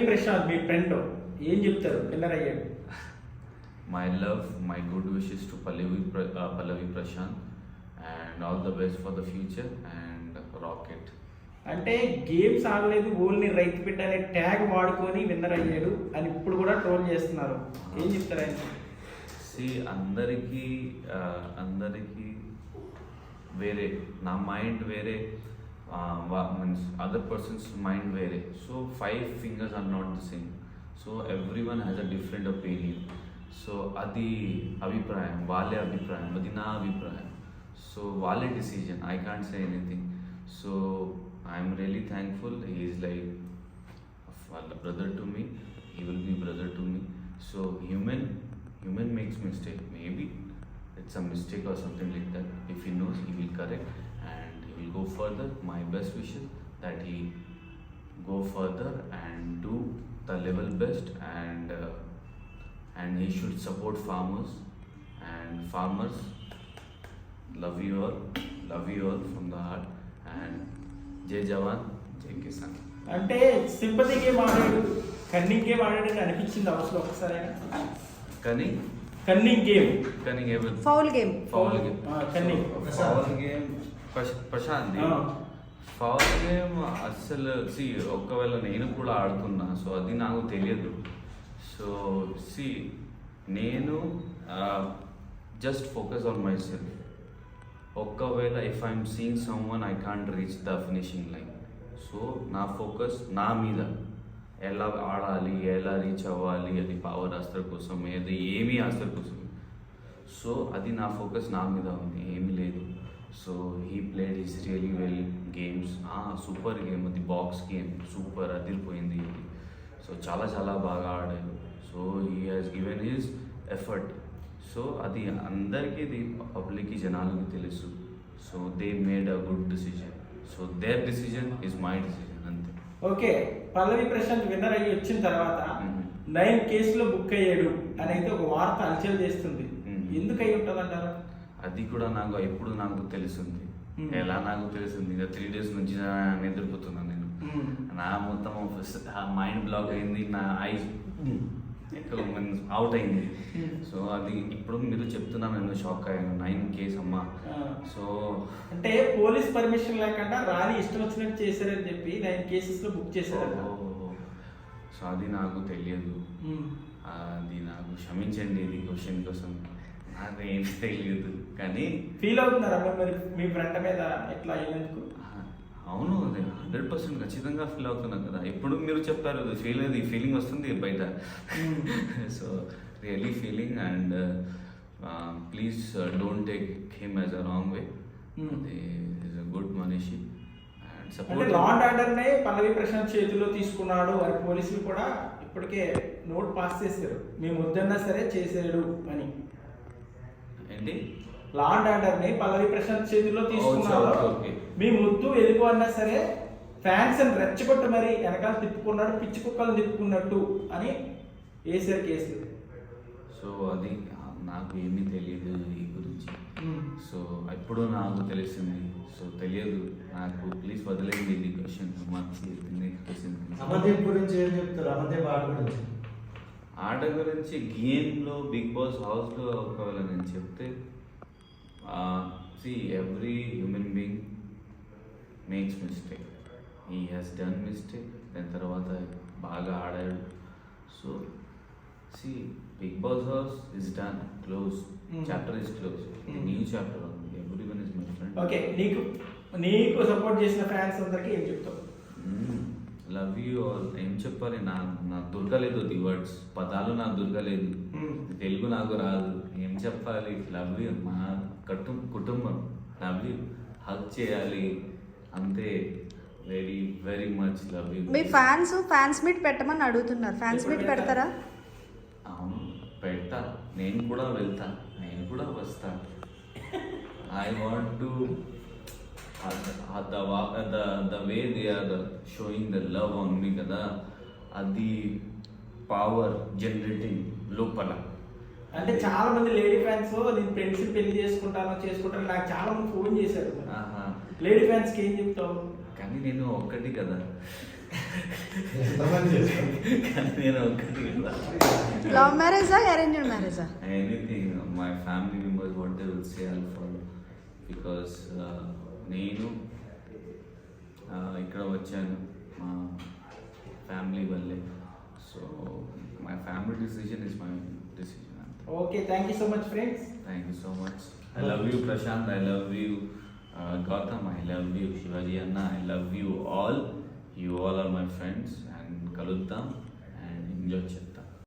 ప్రశాంత్ మీ ఫ్రెండ్ ఏం చెప్తారు? విన్నర్ అయ్యాడు my good wishes to Pallavi, Pra- uh, Pallavi Prashant, and all the best for the future and Rocket. అంటే games ఆడలేదు only రైతు బిడ్డ అనే ట్యాగ్ వాడుకొని విన్నర్ అయ్యాడు అని ఇప్పుడు కూడా ట్రోల్ చేస్తున్నారు. ఏం చెప్తారు ఆయన? సి అందరికీ ఆ, అందరికీ వేరే నా మైండ్ వేరే. మీన్స్ అదర్ పర్సన్స్ మైండ్ వేరే so five fingers are not the same so everyone has a different opinion so అది అభిప్రాయం వాళ్ళే అభిప్రాయం అది నా అభిప్రాయం సో వాళ్ళే decision I can't say anything so I'm really thankful he's like వాళ్ళ brother to me he will be brother to me so human human makes mistake maybe it's a mistake or something like that if he knows he will correct and will go further my best wishes that he go further and do the level best and uh, and he should support farmers and farmers love you all love you all from the heart and jai jawan jai kisan అంటే sympathy game ఆడాడు cunning game ఆడాడు అని అనిపించింది అవసరం ఒకసారి కానీ cunning game కానీ ఎవరు ఫౌల్ గేమ్ ఫౌల్ గేమ్ ఆ, కన్నీ. Foul game Prashanth. Foul game అస్సలు సి ఒకవేళ నేను కూడా ఆడుతున్నా సో అది నాకు తెలియదు. సో సి నేను just focus on myself ఒక్కవేళ if I'm seeing someone I can't reach the finishing line so నా ఫోకస్ నా మీద. ఎలా ఆడాలి ఎలా రీచ్ అవ్వాలి అది పవర్ అస్త్ర కోసం ఏది ఏమీ అస్త్ర కోసం. సో అది నా ఫోకస్ నా మీద ఉంది ఏమీ లేదు. So he played his really well games super game అది బాక్స్ గేమ్ సూపర్ అదిరిపోయింది ఇది సో చాలా చాలా బాగా ఆడారు so he has given his effort so అది అందరికీ ఇది పబ్లిక్కి జనాలకి తెలుసు. So they made a good decision so their decision is my decision అంతే. ఓకే పల్లవి ప్రశాంత్ విన్నర్ అయ్యి వచ్చిన తర్వాత. నైన్ కేసులో బుక్ అయ్యాడు అని అయితే ఒక వార్త అలచల్ చేస్తుంది. ఎందుకు అయి ఉంటుంది అంటారు అది కూడా నాకు ఎప్పుడు నాకు తెలిసింది. ఎలా నాకు తెలిసింది? ఇంకా త్రీ డేస్ నుంచి నా నిద్రపోతున్నాను నేను. నా మొత్తం మైండ్ బ్లాక్ అయింది నా ఐస్ అవుట్ అయింది. సో అది ఇప్పుడు మీరు చెప్తున్నాను నేను షాక్ అయ్యాను. నైన్ కేస్ అమ్మా. సో అంటే పోలీస్ పర్మిషన్ లేకుండా రాని ఇష్టం వచ్చినట్టు చేశారని చెప్పి నైన్ కేసెస్లో బుక్ చేశారట. సో అది నాకు తెలియదు. అది నాకు క్షమించండి ఇది క్వశ్చన్ కోసం. నాకు ఏం తెలియదు కానీ ఫీల్ అవుతున్నారా మరి మరి? మీ ఫ్రెండ్ మీద ఎట్లా అయినందుకు? అవును హండ్రెడ్ పర్సెంట్ ఖచ్చితంగా ఫీల్ అవుతున్నా కదా. ఎప్పుడు మీరు చెప్పారు ఫీల్ అది ఫీలింగ్ వస్తుంది బయట. So really feeling and please don't take him as a wrong way. Is a good మనిషి and support law and order నే పల్లవి ప్రశాంత్ చేతిలో తీసుకున్నాడు. అని పోలీసులు కూడా ఇప్పటికే నోట్ పాస్ చేశారు. మేము వద్దన్నా సరే చేసాడు అని. ఏంటి? లా అండ్ ఆర్డర్ని పల్లవి ప్రశాంత్ చేతిలో తీసుకున్నాడు. మీ ముద్దు వెళ్ళిపో అన్నా సరే ఫ్యాన్స్ అని రెచ్చగొట్టి మరి వెనకాల తిప్పుకున్నాడు పిచ్చి కుక్కలు తిప్పుకున్నట్టు అని వేసారు కేసు సో అది నాకు ఏమీ తెలియదు ఈ గురించి. సో ఎప్పుడో నాకు తెలిసింది సో తెలియదు. నాకు ప్లీజ్ వదిలేయండి ఇది క్వశ్చన్ క్వశ్చన్ అమర్దీప్ గురించి ఏం చెప్తారు? అమర్దీప్ ఆట గురించి. ఆట గురించి గేమ్లో బిగ్ బాస్ హౌస్లో ఒకవేళ నేను చెప్తే see every human being makes mistake he has done mistake దాని తర్వాత బాగా ఆడాడు. So see Bigg Boss house is done close Hmm. Chapter is close Hmm. New chapter everyone is my friend okay నీకు నీకు సపోర్ట్ చేసిన fans అందరికి ఏం చెప్తావు? Love you all. ఏం చెప్పాలి? నా నాకు దొరకలేదు ది వర్డ్స్. పదాలు నాకు దొరకలేదు. Hmm. తెలుగు నాకు రాదు. ఏం చెప్పాలి? Love you. మా కటు కుటుంబం. Love you. హక్ చేయాలి. అంతే. Very very much love you. Me fans fans meet పెట్టమని అడుగుతున్నారు. ఫ్యాన్స్ మీట్ పెడతారా? అవును. పెడతా. నేను కూడా వెళ్తా. నేను కూడా వస్తా. I want to the the way they are showing the love on me కదా అది పవర్ జనరేటింగ్ లోపల అంటే చాలా మంది లేడీ ఫ్యాన్స్ నేను ఫ్రెండ్స్ పెళ్ళి చేసుకుంటాను చేసుకుంటాను నాకు చాలా మంది ఫోన్ చేశారు. ఆహా. లేడీ ఫ్యాన్స్కి ఏం చెప్తావు? కానీ నేను ఒక్కటి కదా. కానీ నేను ఒక్కటి లవ్ మ్యారేజా అరేంజ్డ్ మ్యారేజా anything my family members what they will say I'll follow because నేను ఇక్కడ వచ్చాను మా ఫ్యామిలీ వల్లే. So my family decision is my decision okay thank you so much friends thank you so much I love you Prashanth I love you Gautham I love you Shivaji అన్న I love you all you all are my friends and కలుద్దాం and enjoy చేద్దాం